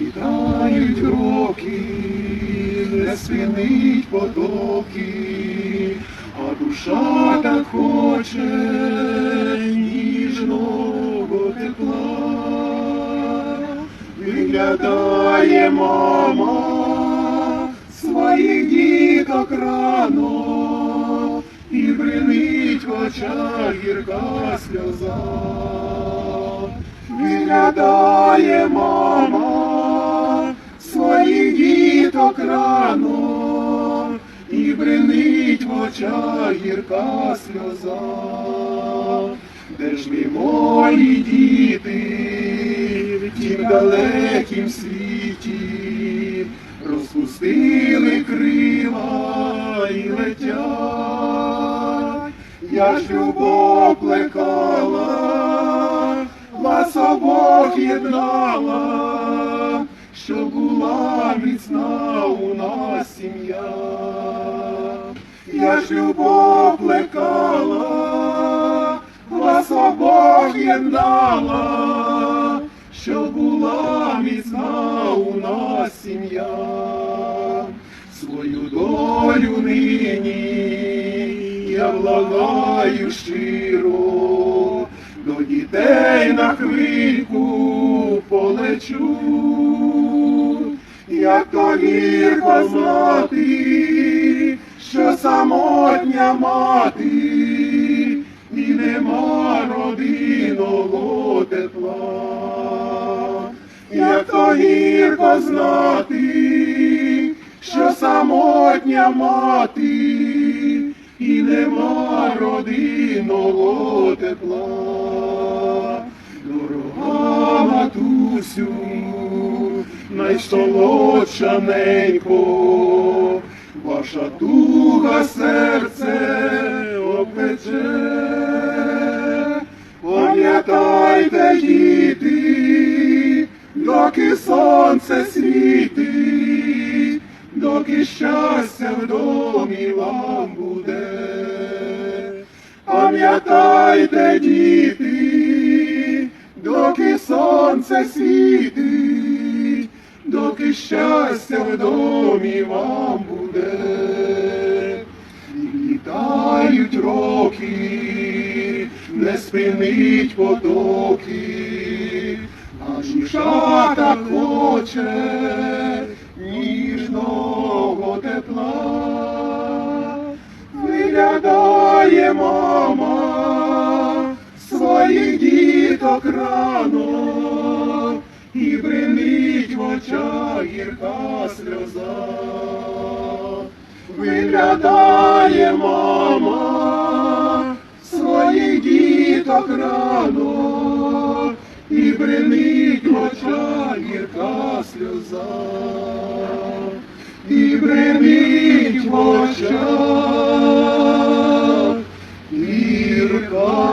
Літають роки, не спинить потоки, а душа так хоче ніжного тепла. Виглядає мама своїх діток рано, і бринить в очах гірка сльоза. Виглядає мама діток рано, і бринить в очах гірка сльоза. Де ж ви мої діти в тім далекім світі, розпустили крила і летять, я ж любов плекала, вас обох єднала, що була міцна у нас сім'я. Я ж любов плекала, вас обох єднала, що була міцна у нас сім'я. Свою долю нині я влагаю щиро, до дітей на хвильку полечу, як то гірко знати, що самотня мати, і нема родинного тепла, як то гірко знати, що самотня мати, і нема родинного тепла. Найстолодша ненько, ваша туга серце опече. Пам'ятайте, діти, доки сонце світить, доки щастя в домі вам буде. Пам'ятайте, діти, доки сонце світить, щастя в домі вам буде. Літають роки, не спинить потоки, душа так хоче ніжного тепла. Виглядає мама своїх діток рано, гірка сльоза. Виглядає мама своїх діток рано, і бринить в очах гірка сльоза, і бринить в очах гірка